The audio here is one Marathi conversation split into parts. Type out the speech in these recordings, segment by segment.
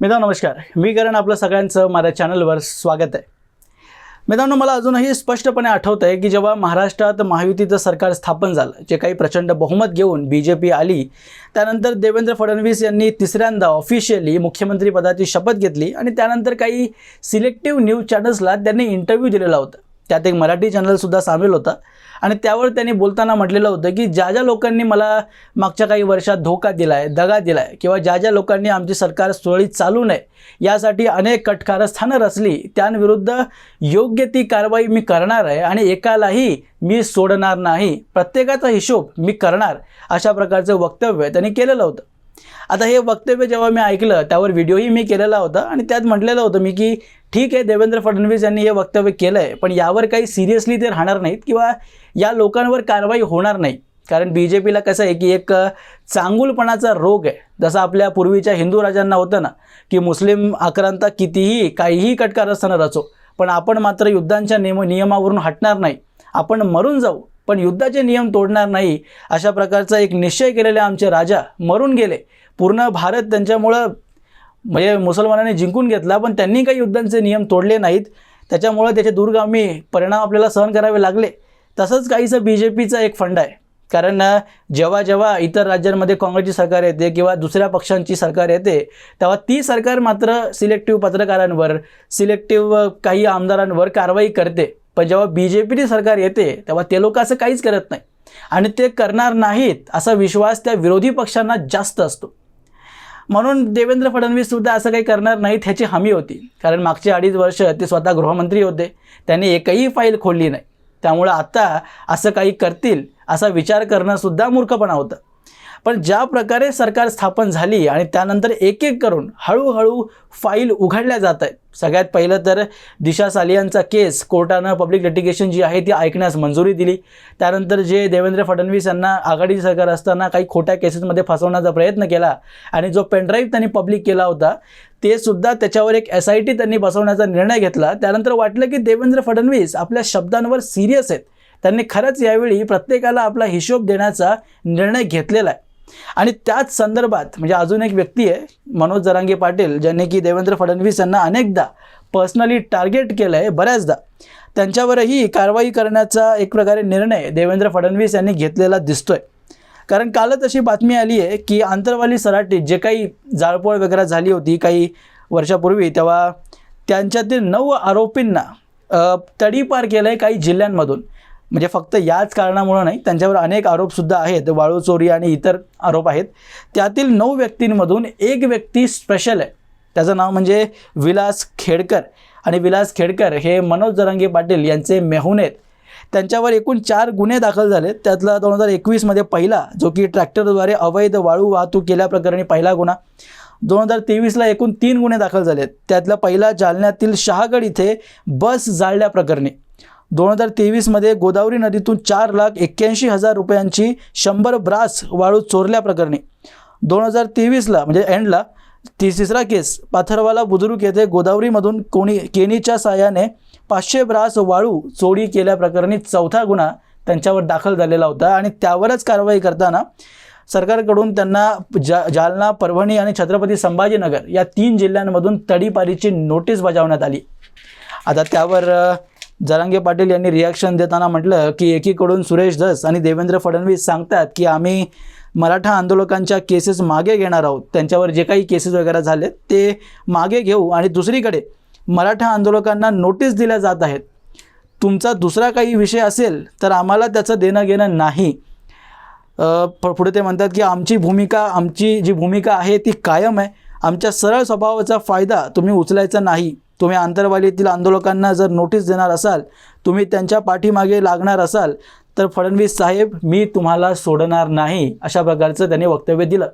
मित्रांनो नमस्कार. मी करण आपलं सगळ्यांचं माझ्या चॅनलवर स्वागत आहे. मित्रांनो मला अजूनही स्पष्टपणे आठवतं आहे की जेव्हा महाराष्ट्रात महायुतीचं सरकार स्थापन झालं जे काही प्रचंड बहुमत घेऊन बी जे पी आली त्यानंतर देवेंद्र फडणवीस यांनी तिसऱ्यांदा ऑफिशियली मुख्यमंत्रीपदाची शपथ घेतली आणि त्यानंतर काही सिलेक्टिव्ह न्यूज चॅनल्सला त्यांनी इंटरव्ह्यू दिलेला होता. त्यात एक मराठी चॅनलसुद्धा सामील होता. आणि त्यावर त्यांनी बोलताना म्हटलेलं होतं की ज्या ज्या लोकांनी मला मागच्या काही वर्षात धोका दिला आहे दगा दिला आहे किंवा ज्या ज्या लोकांनी आमची सरकार सुरळीत चालू नये यासाठी अनेक कटकारस्थानं रचली त्यांविरुद्ध योग्य ती कारवाई मी करणार आहे आणि एकालाही मी सोडणार नाही. प्रत्येकाचा हिशोब मी करणार अशा प्रकारचं वक्तव्य त्यांनी केलेलं होतं. आता हे वक्तव्य जेव्हा मी ऐकलं त्यावर व्हिडिओही मी केलेला होता आणि त्यात म्हटलेलं होतं मी की ठीक आहे देवेंद्र फडणवीस यांनी हे वक्तव्य केलं आहे पण यावर काही सिरियसली ते राहणार नाहीत किंवा या लोकांवर कारवाई होणार नाही. कारण बी जे पीला कसं आहे की एक चांगुलपणाचा रोग आहे. जसं आपल्या पूर्वीच्या हिंदू राजांना होतं ना की मुस्लिम आक्रांता कितीही काहीही कटकारस्थानं रचो पण आपण मात्र युद्धांच्या नियम नियमावरून हटणार नाही. आपण मरून जाऊ. पण युद्धाचे नियम तोडणार नाही अशा प्रकारचा एक निश्चय केलेले आमचे राजा मरून गेले. पूर्ण भारत त्यांच्यामुळं म्हणजे मुसलमानांनी जिंकून घेतला पण त्यांनी काही युद्धांचे नियम तोडले नाहीत. त्याच्यामुळं त्याचे दूरगामी परिणाम आपल्याला सहन करावे लागले. तसंच काहीसं बी जे पीचा एक फंड आहे. कारण जेव्हा जेव्हा इतर राज्यांमध्ये काँग्रेसची सरकार येते किंवा दुसऱ्या पक्षांची सरकार येते तेव्हा ती सरकार मात्र सिलेक्टिव्ह पत्रकारांवर सिलेक्टिव्ह काही आमदारांवर कारवाई करते. पण जेव्हा बी जे पीची सरकार येते तेव्हा ते लोक असं काहीच करत नाही. आणि ते करणार नाहीत असा विश्वास त्या विरोधी पक्षांना जास्त असतो. म्हणून देवेंद्र फडणवीस सुद्धा असं काही करणार नाहीत ह्याची हमी होती. कारण मागचे अडीच वर्ष ते स्वतः गृहमंत्री होते. त्यांनी एकही फाईल खोलली नाही. त्यामुळं आता असं काही करतील असा विचार करणंसुद्धा मूर्खपणा होतं. पण ज्या प्रकारे सरकार स्थापन झाली आणि त्यानंतर एक एक करून हळूहळू फाईल उघडल्या जात आहेत. सगळ्यात पहिलं तर दिशा सालियांचा केस कोर्टानं पब्लिक लिटिगेशन जी आहे ती ऐकण्यास मंजुरी दिली. त्यानंतर जे देवेंद्र फडणवीस यांना आघाडीची सरकार असताना काही खोट्या केसेसमध्ये फसवण्याचा प्रयत्न केला आणि जो पेनड्राईव्ह त्यांनी पब्लिक केला होता ते सुद्धा त्याच्यावर एक एस आय टी त्यांनी बसवण्याचा निर्णय घेतला. त्यानंतर वाटलं की देवेंद्र फडणवीस आपल्या शब्दांवर सिरियस आहेत. त्यांनी खरंच यावेळी प्रत्येकाला आपला हिशोब देण्याचा निर्णय घेतलेला आहे. आणि त्याच संदर्भात म्हणजे अजून एक व्यक्ती आहे मनोज जरांगे पाटील ज्यांनी की देवेंद्र फडणवीस यांना अनेकदा पर्सनली टार्गेट केलं आहे बऱ्याचदा. त्यांच्यावरही कारवाई करण्याचा एक प्रकारे निर्णय देवेंद्र फडणवीस यांनी घेतलेला दिसतोय. कारण कालच अशी बातमी आली आहे की आंतरवाली सराटीत जे काही जाळपोळ वगैरे झाली होती काही वर्षापूर्वी तेव्हा त्यांच्यातील नऊ आरोपींना तडीपार केलं आहे काही जिल्ह्यांमधून. म्हणजे फक्त याच कारणामुळं नाही त्यांच्यावर अनेक आरोपसुद्धा आहेत. वाळू चोरी आणि इतर आरोप आहेत. त्यातील नऊ व्यक्तींमधून एक व्यक्ती स्पेशल आहे. त्याचं नाव म्हणजे विलास खेडकर. आणि विलास खेडकर हे मनोज जरांगे पाटील यांचे मेहून आहेत. त्यांच्यावर एकूण चार गुन्हे दाखल झाले त्यातला दोन हजार एकवीसमध्ये पहिला जो की ट्रॅक्टरद्वारे अवैध वाळू वाहतूक केल्याप्रकरणी पहिला गुन्हा. दोन हजार तेवीसला एकूण तीन गुन्हे दाखल झाले त्यातला पहिला जालन्यातील शहागड इथे बस जाळल्याप्रकरणी. दोन हजार तेवीसमध्ये गोदावरी नदीतून चार लाख एक्क्याऐंशी हजार रुपयांची शंभर ब्रास वाळू चोरल्याप्रकरणी दोन हजार तेवीसला म्हणजे एंडला ती तिसरा केस पाथरवाला बुद्रुक येथे गोदावरीमधून कोणी केनीच्या साह्याने पाचशे ब्रास वाळू चोरी केल्याप्रकरणी चौथा गुन्हा त्यांच्यावर दाखल झालेला होता आणि त्यावरच कारवाई करताना सरकारकडून त्यांना जा जालना परभणी आणि छत्रपती संभाजीनगर या तीन जिल्ह्यांमधून तडीपारीची नोटीस बजावण्यात आली. आता त्यावर जरांगे पाटील यांनी रिॲक्शन देताना म्हटलं की एकीकडून सुरेश धस आणि देवेंद्र फडणवीस सांगतात की आम्ही मराठा आंदोलकांच्या केसेस मागे घेणार आहोत. त्यांच्यावर जे काही केसेस वगैरे झाले ते मागे घेऊ. आणि दुसरीकडे मराठा आंदोलकांना नोटीस दिल्या जात आहेत. तुमचा दुसरा काही विषय असेल तर आम्हाला त्याचं देणं घेणं नाही. प- पुढे ते म्हणतात की आमची भूमिका आमची जी भूमिका आहे ती कायम आहे. आमच्या सरळ स्वभावाचा फायदा तुम्ही उचलायचा नाही. तुम्ही आंतरवालीतील आंदोलकांना जर नोटीस देणार असाल तुम्ही त्यांच्या पाठीमागे लागणार असाल तर फडणवीस साहेब मी तुम्हाला सोडणार नाही अशा प्रकारचं त्यांनी वक्तव्य दिलं.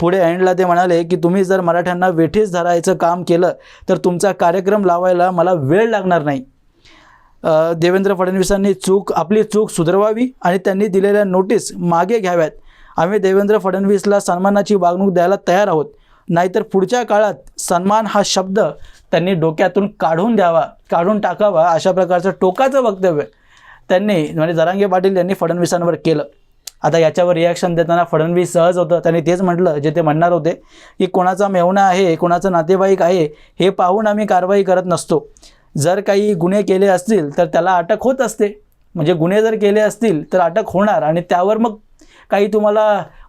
पुढे एंडला ते म्हणाले की तुम्ही जर मराठ्यांना वेठीस धरायचं काम केलं तर तुमचा कार्यक्रम लावायला मला वेळ लागणार नाही. देवेंद्र फडणवीसांनी चूक आपली चूक सुधरवावी आणि त्यांनी दिलेल्या नोटीस मागे घ्याव्यात. आम्ही देवेंद्र फडणवीसला सन्मानाची वागणूक द्यायला तयार आहोत. नाहीतर पुढच्या काळात सन्मान हा शब्द त्यांनी डोक्यातून काढून द्यावा काढून टाकावा अशा प्रकारचं टोकाचं वक्तव्य त्यांनी म्हणजे जरांगे पाटील यांनी फडणवीसांवर केलं. आता याच्यावर रिॲक्शन देताना फडणवीस सहज होतं. त्यांनी तेच म्हटलं जे ते म्हणणार होते की कोणाचा मेवणा आहे कोणाचा नातेवाईक आहे हे पाहून आम्ही कारवाई करत नसतो. जर काही गुन्हे केले असतील तर त्याला अटक होत असते. म्हणजे गुन्हे जर केले असतील तर अटक होणार आणि त्यावर मग काही तुम्हाला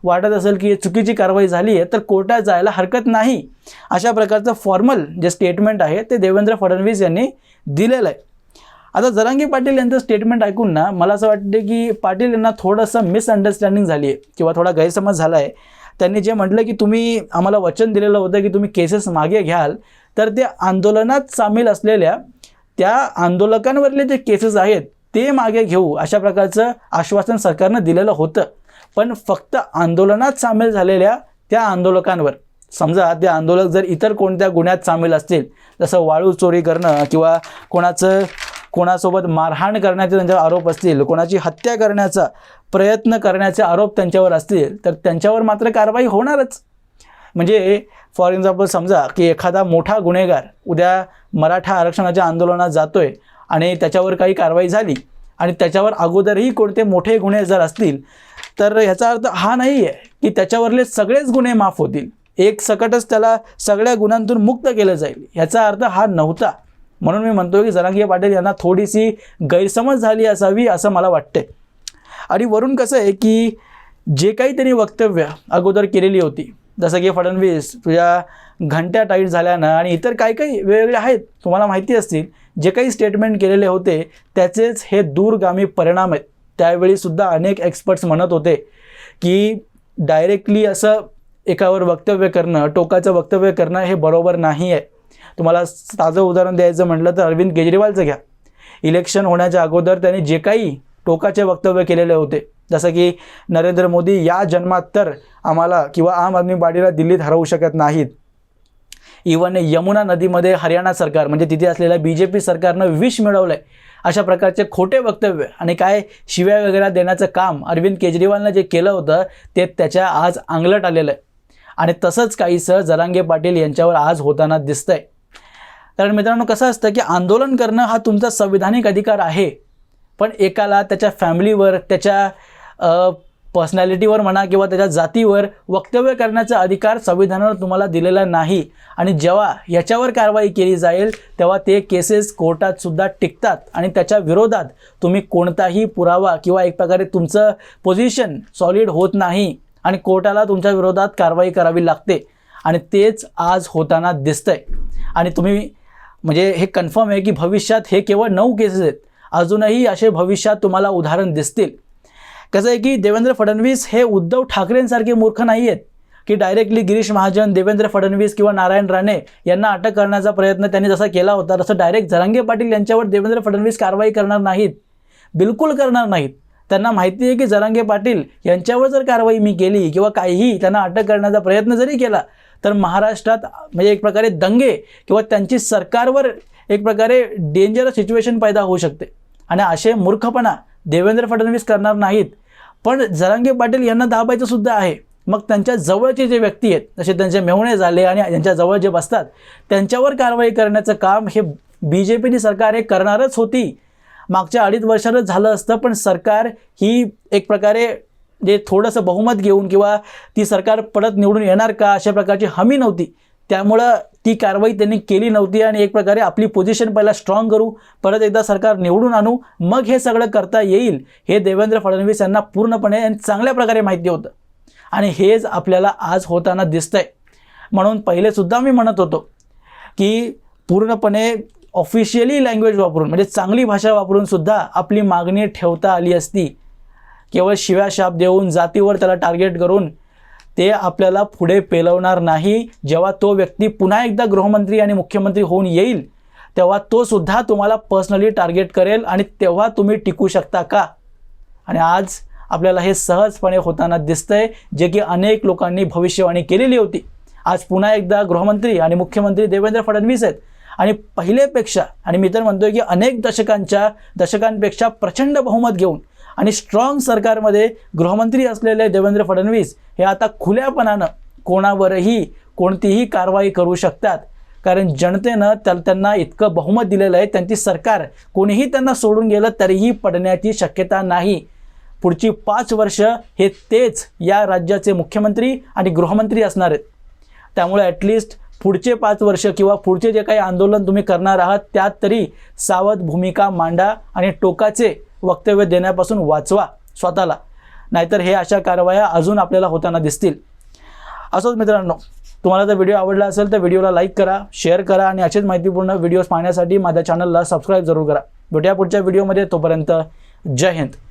वाटत असेल की चुकीची कारवाई झाली आहे तर कोर्टात जायला हरकत नाही. अशा प्रकारचं फॉर्मल जे स्टेटमेंट आहे ते देवेंद्र फडणवीस यांनी दिलेलं आहे. आता जरांगी पाटील यांचं स्टेटमेंट ऐकून ना मला असं वाटतं की पाटील यांना थोडंसं मिसअंडरस्टँडिंग झाली आहे किंवा थोडा गैरसमज झाला आहे. त्यांनी जे म्हटलं की तुम्ही आम्हाला वचन दिलेलं होतं की तुम्ही केसेस मागे घ्याल तर ते आंदोलनात सामील असलेल्या त्या आंदोलकांवरले जे केसेस आहेत ते मागे घेऊ अशा प्रकारचं आश्वासन सरकारनं दिलेलं होतं. पण फक्त आंदोलनात सामील झालेल्या त्या आंदोलकांवर. समजा ते आंदोलक जर इतर कोणत्या गुन्ह्यात सामील असतील जसं वाळू चोरी करणं किंवा कोणाचं कोणासोबत मारहाण करण्याचे त्यांच्यावर आरोप असतील कोणाची हत्या करण्याचा प्रयत्न करण्याचे आरोप त्यांच्यावर असतील तर त्यांच्यावर मात्र कारवाई होणारच. म्हणजे फॉर एक्झाम्पल समजा की एखादा मोठा गुन्हेगार उद्या मराठा आरक्षणाच्या आंदोलनात जातो आहे आणि त्याच्यावर काही कारवाई झाली आणि त्याच्यावर अगोदरही कोणते मोठे गुन्हे जर असतील तर ह्याचा अर्थ हा नाही आहे की त्याच्यावरले सगळेच गुन्हे माफ होतील. एक सकटच त्याला सगळ्या गुन्ह्यांतून मुक्त केलं जाईल. ह्याचा अर्थ हा नव्हता. म्हणून मी म्हणतो की जनांगीय पाटील यांना थोडीशी गैरसमज झाली असावी असं मला वाटते आणि वरून कसं आहे की जे काही त्यांनी वक्तव्य अगोदर केलेली होती. जसं की फडणवीस तुझ्या घंट्या टाईट झाल्यानं आणि इतर काही काही वेगवेगळे आहेत तुम्हाला माहिती असतील जे काही स्टेटमेंट केलेले होते त्याचेच हे दूरगामी परिणाम आहेत. त्यावेळीसुद्धा अनेक एक्सपर्ट्स म्हणत होते की डायरेक्टली असं एकावर वक्तव्य करणं टोकाचं वक्तव्य करणं हे बरोबर नाही आहे तुम्हाला ताजं उदाहरण द्यायचं म्हटलं तर अरविंद केजरीवालचं घ्या. इलेक्शन होण्याच्या अगोदर त्यांनी जे काही टोकाचे वक्तव्य केलेले होते जसं की नरेंद्र मोदी या जन्मात तर आम्हाला किंवा आम आदमी पार्टीला दिल्लीत हरवू शकत नाहीत. इवन यमुना नदीमध्ये हरियाणा सरकार म्हणजे तिथे असलेल्या बी जे पी सरकारनं विष मिळवलं आहे अशा प्रकारचे खोटे वक्तव्य आणि काय शिव्या वगैरे देण्याचं काम अरविंद केजरीवालनं जे केलं होतं ते त्याच्या आज अंगलट आलेलं आहे. आणि तसंच काहीसं जरांगे पाटील यांच्यावर आज होताना दिसतंय. कारण मित्रांनो कसं असतं की आंदोलन करणं हा तुमचा संविधानिक अधिकार आहे पण एकाला त्याच्या फॅमिलीवर त्याच्या पर्सनॅलिटीवर म्हणा किंवा त्याच्या जातीवर वक्तव्य करण्याचा अधिकार संविधानावर तुम्हाला दिलेला नाही. आणि जेव्हा याच्यावर कारवाई केली जाईल तेव्हा ते केसेस कोर्टात सुद्धा टिकतात आणि त्याच्या विरोधात तुम्ही कोणताही पुरावा किंवा एक प्रकारे तुमचं पोझिशन सॉलिड होत नाही आणि कोर्टाला तुमच्या विरोधात कारवाई करावी लागते. आणि तेच आज होताना दिसतंय. आणि तुम्ही म्हणजे हे कन्फर्म आहे की भविष्यात हे केवळ नऊ केसेस आहेत. अजूनही असे भविष्यात तुम्हाला उदाहरण दिसतील. कसं आहे की देवेंद्र फडणवीस हे उद्धव ठाकरेंसारखे मूर्ख नाही आहेत की डायरेक्टली गिरीश महाजन देवेंद्र फडणवीस किंवा नारायण राणे यांना अटक करण्याचा प्रयत्न त्यांनी जसा केला होता तसं डायरेक्ट जरांगे पाटील यांच्यावर देवेंद्र फडणवीस कारवाई करणार नाहीत बिलकुल करणार नाहीत. त्यांना माहिती आहे की जरांगे पाटील यांच्यावर जर कारवाई मी केली किंवा काहीही त्यांना अटक करण्याचा प्रयत्न जरी केला तर महाराष्ट्रात म्हणजे एक प्रकारे दंगे किंवा त्यांची सरकारवर एक प्रकारे डेंजरस सिच्युएशन पैदा होऊ शकते. आणि असे मूर्खपणा देवेंद्र फडणवीस करणार नाहीत. पण जरांगे पाटील यांना दाबायचं सुद्धा आहे. मग त्यांच्या जवळचे जे व्यक्ती आहेत जसे त्यांचे मेहुणे झाले आणि त्यांच्या जवळ जे बसतात त्यांच्यावर कारवाई करण्याचं काम हे बी जे पीने सरकार हे करणारच होती. मागच्या अडीच वर्षातच झालं असतं पण सरकार ही एक प्रकारे जे थोडंसं बहुमत घेऊन किंवा ती सरकार परत निवडून येणार का अशा प्रकारची हमी नव्हती. त्यामुळं ती कारवाई त्यांनी केली नव्हती आणि एक प्रकारे आपली पोझिशन पहिला स्ट्रॉंग करू परत एकदा सरकार निवडून आणू मग हे सगळं करता येईल हे देवेंद्र फडणवीस यांना पूर्णपणे आणि चांगल्या प्रकारे माहिती होतं. आणि हेच आपल्याला आज होताना दिसतंय. म्हणून पहिलेसुद्धा मी म्हणत होतो की पूर्णपणे ऑफिशियली लँग्वेज वापरून म्हणजे चांगली भाषा वापरूनसुद्धा आपली मागणी ठेवता आली असती. केवळ शिव्या शाप देऊन जातीवर त्याला टार्गेट करून ते आपल्याला पुढे पेलवणार नाही. जेव्हा तो व्यक्ती पुन्हा एकदा गृहमंत्री आणि मुख्यमंत्री होऊन येईल तेव्हा तो सुद्धा तुम्हाला पर्सनली टार्गेट करेल आणि तेव्हा तुम्ही टिकू शकता का? आणि आज आपल्याला हे सहजपणे होताना दिसतंय जे की अनेक लोकांनी भविष्यवाणी केलेली होती. आज पुन्हा एकदा गृहमंत्री आणि मुख्यमंत्री देवेंद्र फडणवीस आहेत. आणि पहिलेपेक्षा आणि मी तर म्हणतोय की अनेक दशकांच्या दशकांपेक्षा प्रचंड बहुमत घेऊन आणि स्ट्रॉंग सरकारमध्ये गृहमंत्री असलेले देवेंद्र फडणवीस हे आता खुल्यापणानं कोणावरही कोणतीही कारवाई करू शकतात. कारण जनतेनं त्या त्यांना इतकं बहुमत दिलेलं आहे त्यांची सरकार कोणीही त्यांना सोडून गेलं तरीही पडण्याची शक्यता नाही. पुढची पाच वर्ष हे तेच या राज्याचे मुख्यमंत्री आणि गृहमंत्री असणार आहेत. त्यामुळे ॲटलिस्ट पुढचे पाच वर्ष किंवा पुढचे जे काही आंदोलन तुम्ही करणार आहात त्यात तरी सावध भूमिका मांडा आणि टोकाचे वक्तव्य देण्यापासून वाचवा स्वतःला. नाहीतर हे अशा कारवाया अजून आपल्याला होताना दिसतील. असोच मित्रांनो तुम्हाला जर व्हिडिओ आवडला असेल तर व्हिडिओला लाईक करा शेअर करा आणि असेच माहितीपूर्ण व्हिडिओज पाहण्यासाठी माझ्या चॅनलला सबस्क्राईब जरूर करा. भेटूया पुढच्या व्हिडिओमध्ये तोपर्यंत जय हिंद.